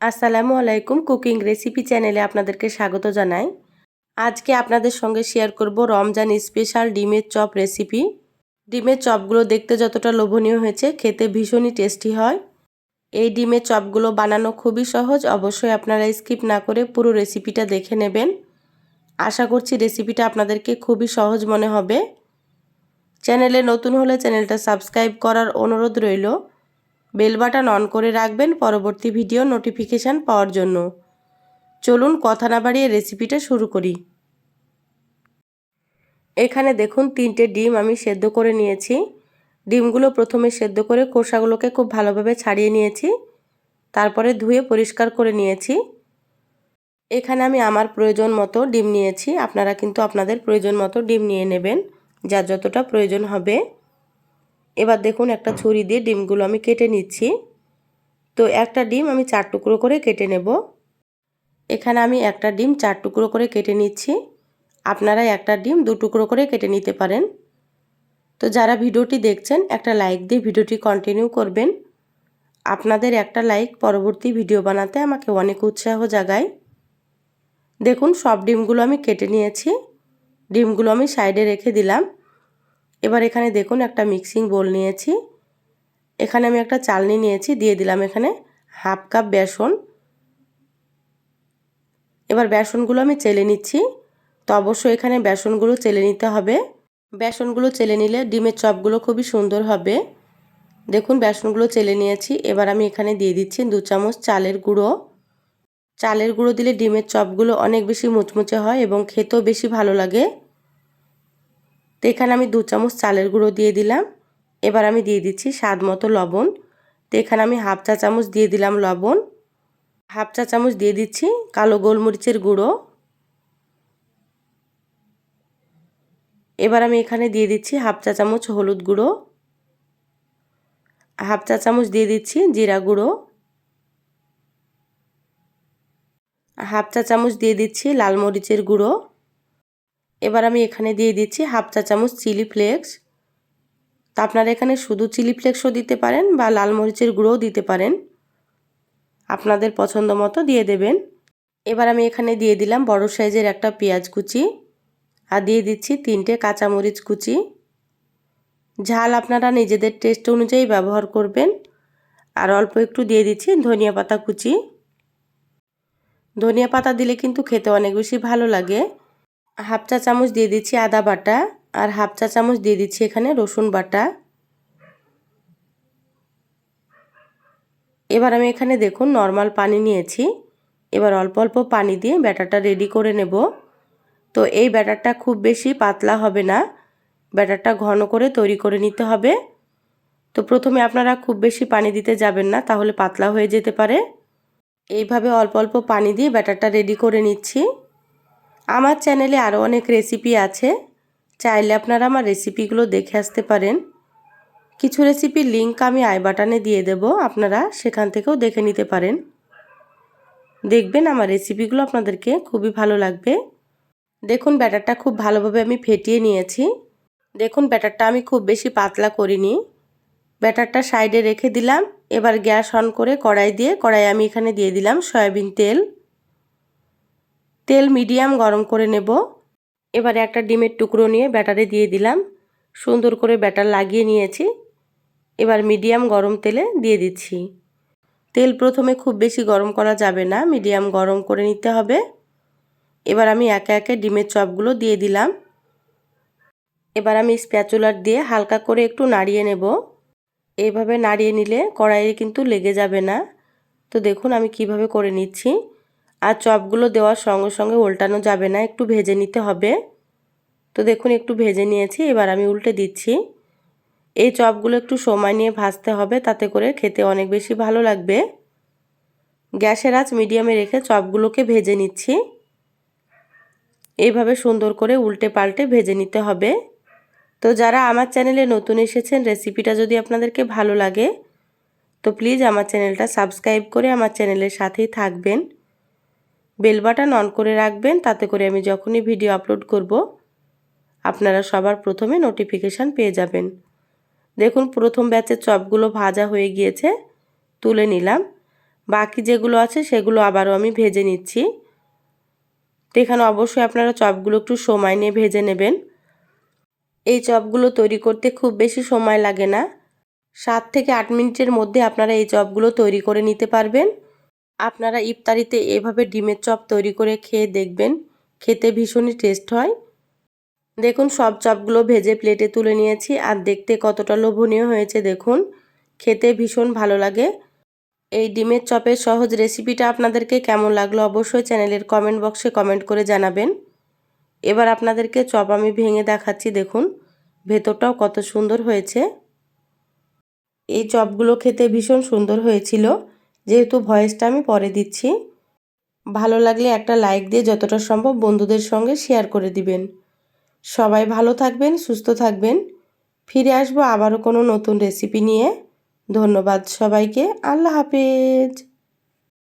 আসসালামু আলাইকুম cooking recipe চ্যানেলে আপনাদেরকে স্বাগত জানাই। আজকে আপনাদের সঙ্গে শেয়ার করব রমজান স্পেশাল ডিমের চপ রেসিপি। ডিমের চপগুলো দেখতে যতটা লোভনীয় হয়েছে, খেতে ভীষণই টেস্টি হয়। এই ডিমের চপগুলো বানানো খুবই সহজ, অবশ্যই আপনারা স্কিপ না করে পুরো রেসিপিটা দেখে নেবেন। আশা করছি রেসিপিটা আপনাদেরকে খুবই সহজ মনে হবে। চ্যানেলে নতুন হলে চ্যানেলটা সাবস্ক্রাইব করার অনুরোধ রইল। বেল বাটন অন করে রাখবেন পরবর্তী ভিডিও নোটিফিকেশান পাওয়ার জন্য। চলুন কথা না বাড়িয়ে রেসিপিটা শুরু করি। এখানে দেখুন তিনটে ডিম আমি সেদ্ধ করে নিয়েছি। ডিমগুলো প্রথমে সেদ্ধ করে খোসাগুলোকে খুব ভালোভাবে ছাড়িয়ে নিয়েছি। তারপরে ধুয়ে পরিষ্কার করে নিয়েছি। এখানে আমি আমার প্রয়োজন মতো ডিম নিয়েছি। আপনারা কিন্তু আপনাদের প্রয়োজন মতো ডিম নিয়ে নেবেন যার যতটা প্রয়োজন হবে। এবার দেখুন একটা ছুরি দিয়ে ডিমগুলো আমি কেটে নিচ্ছি। তো একটা ডিম আমি চার টুকরো করে কেটে নেব। এখানে আমি একটা ডিম চার টুকরো করে কেটে নিচ্ছি। আপনারা একটা ডিম দু টুকরো করে কেটে নিতে পারেন। তো যারা ভিডিওটি দেখছেন, একটা লাইক দিয়ে ভিডিওটি কন্টিনিউ করবেন। আপনাদের একটা লাইক পরবর্তী ভিডিও বানাতে আমাকে অনেক উৎসাহ জাগায়। দেখুন, সব ডিমগুলো আমি কেটে নিয়েছি। ডিমগুলো আমি সাইডে রেখে দিলাম। এবার এখানে দেখুন একটা মিক্সিং বোল নিয়েছি। এখানে আমি একটা চালনি নিয়েছি, দিয়ে দিলাম এখানে হাফ কাপ বেসন। এবার বেসনগুলো আমি চেলে নিচ্ছি, তো অবশ্যই এখানে বেসনগুলো চেলে নিতে হবে। বেসনগুলো চেলে নিলে ডিমের চপগুলো খুবই সুন্দর হবে। দেখুন বেসনগুলো চেলে নিয়েছি, এবার আমি এখানে দিয়ে দিচ্ছি দু চামচ চালের গুঁড়ো। চালের গুঁড়ো দিলে ডিমের চপগুলো অনেক বেশি মুচমুচে হয় এবং খেতেও বেশি ভালো লাগে। তো এখানে আমি দু চামচ চালের গুঁড়ো দিয়ে দিলাম। এবার আমি দিয়ে দিচ্ছি স্বাদ মতো লবণ। তো এখানে আমি হাফ চা চামচ দিয়ে দিলাম লবণ। হাফ চা চামচ দিয়ে দিচ্ছি কালো গোলমরিচের গুঁড়ো। এবার আমি এখানে দিয়ে দিচ্ছি হাফ চা চামচ হলুদ গুঁড়ো। হাফ চা চামচ দিয়ে দিচ্ছি জিরা গুঁড়ো। হাফ চা চামচ দিয়ে দিচ্ছি লাল মরিচের গুঁড়ো। এবার আমি এখানে দিয়ে দিচ্ছি হাফ চা চামচ চিলি ফ্লেক্স। তা আপনারা এখানে শুধু চিলি ফ্লেক্সও দিতে পারেন বা লাল মরিচের গুঁড়োও দিতে পারেন। আপনাদের পছন্দ মতো দিয়ে দেবেন। এবার আমি এখানে দিয়ে দিলাম বড় সাইজের একটা পেঁয়াজ কুচি আর দিয়ে দিচ্ছি তিনটে কাঁচামরিচ কুচি। ঝাল আপনারা নিজেদের টেস্ট অনুযায়ী ব্যবহার করবেন। আর অল্প একটু দিয়ে দিচ্ছি ধনিয়া পাতা কুচি। ধনিয়া পাতা দিলে কিন্তু খেতে অনেক বেশি ভালো লাগে। হাফ চা চামচ দিয়ে দিচ্ছি আদা বাটা আর হাফ চা চামচ দিয়ে দিচ্ছি এখানে রসুন বাটা। এবার আমি এখানে দেখুন নর্মাল পানি নিয়েছি। এবার অল্প অল্প পানি দিয়ে ব্যাটারটা রেডি করে নেব। তো এই ব্যাটারটা খুব বেশি পাতলা হবে না। ব্যাটারটা ঘন করে তৈরি করে নিতে হবে। তো প্রথমে আপনারা খুব বেশি পানি দিতে যাবেন না, তাহলে পাতলা হয়ে যেতে পারে। এইভাবে অল্প অল্প পানি দিয়ে ব্যাটারটা রেডি করে নিচ্ছি। আমার চ্যানেলে আরও অনেক রেসিপি আছে। চাইলে আপনারা আমার রেসিপিগুলো দেখে আসতে পারেন। কিছু রেসিপির লিঙ্ক আমি আই বাটনে দিয়ে দেব, আপনারা সেখান থেকেও দেখে নিতে পারেন। দেখবেন আমার রেসিপিগুলো আপনাদেরকে খুবই ভালো লাগবে। দেখুন, ব্যাটারটা খুব ভালোভাবে আমি ফেটিয়ে নিয়েছি। দেখুন, ব্যাটারটা আমি খুব বেশি পাতলা করিনি। ব্যাটারটা সাইডে রেখে দিলাম। এবার গ্যাস অন করে কড়াই দিয়ে, কড়াই আমি এখানে দিয়ে দিলাম সয়াবিন তেল। তেল মিডিয়াম গরম করে নেব। এবারে একটা ডিমের টুকরো নিয়ে ব্যাটারে দিয়ে দিলাম। সুন্দর করে ব্যাটার লাগিয়ে নিয়েছি। এবার মিডিয়াম গরম তেলে দিয়ে দিচ্ছি। তেল প্রথমে খুব বেশি গরম করা যাবে না, মিডিয়াম গরম করে নিতে হবে। এবার আমি একে একে ডিমের চপগুলো দিয়ে দিলাম। এবার আমি স্প্যাচুলার দিয়ে হালকা করে একটু নাড়িয়ে নেব। এইভাবে নাড়িয়ে নিলে কড়াইয়ে কিন্তু লেগে যাবে না। তো দেখুন আমি কীভাবে করে নিচ্ছি। আর চপগুলো দেওয়ার সঙ্গে সঙ্গে উল্টানো যাবে না, একটু ভেজে নিতে হবে। তো দেখুন, একটু ভেজে নিয়েছি, এবার আমি উল্টে দিচ্ছি। এই চপগুলো একটু সময় নিয়ে ভাজতে হবে, তাতে করে খেতে অনেক বেশি ভালো লাগবে। গ্যাসের আঁচ মিডিয়ামে রেখে চপগুলোকে ভেজে নিচ্ছি। এইভাবে সুন্দর করে উল্টে পাল্টে ভেজে নিতে হবে। তো যারা আমার চ্যানেলে নতুন এসেছেন, রেসিপিটা যদি আপনাদেরকে ভালো লাগে, তো প্লিজ আমার চ্যানেলটা সাবস্ক্রাইব করে আমার চ্যানেলের সাথেই থাকবেন। বেল বাটন অন করে রাখবেন, তাতে করে আমি যখনই ভিডিও আপলোড করব, আপনারা সবার প্রথমে নোটিফিকেশান পেয়ে যাবেন। দেখুন, প্রথম ব্যাচের চপগুলো ভাজা হয়ে গিয়েছে, তুলে নিলাম। বাকি যেগুলো আছে, সেগুলো আবারও আমি ভেজে নিচ্ছি। এখানে অবশ্যই আপনারা চপগুলো একটু সময় নিয়ে ভেজে নেবেন। এই চপগুলো তৈরি করতে খুব বেশি সময় লাগে না। সাত থেকে আট মিনিটের মধ্যে আপনারা এই চপগুলো তৈরি করে নিতে পারবেন। আপনারা ইফতারিতে এভাবে ডিমের চপ তৈরি করে খেয়ে দেখবেন, খেতে ভীষণই টেস্ট হয়। দেখুন, সব চপগুলো ভেজে প্লেটে তুলে নিয়েছি আর দেখতে কতটা লোভনীয় হয়েছে দেখুন। খেতে ভীষণ ভালো লাগে। এই ডিমের চপের সহজ রেসিপিটা আপনাদেরকে কেমন লাগল অবশ্যই চ্যানেলের কমেন্ট বক্সে কমেন্ট করে জানাবেন। এবার আপনাদেরকে চপ আমি ভেঙে দেখাচ্ছি দেখুন, ভেতরটাও কত সুন্দর হয়েছে। এই চপগুলো খেতে ভীষণ সুন্দর হয়েছিল। যেহেতু ভয়েসটা আমি পরে দিচ্ছি। ভালো লাগলে একটা লাইক দিয়ে যতটা সম্ভব বন্ধুদের সঙ্গে শেয়ার করে দিবেন। সবাই ভালো থাকবেন, সুস্থ থাকবেন। ফিরে আসব আবারও কোনো নতুন রেসিপি নিয়ে। ধন্যবাদ সবাইকে। আল্লাহ হাফেজ।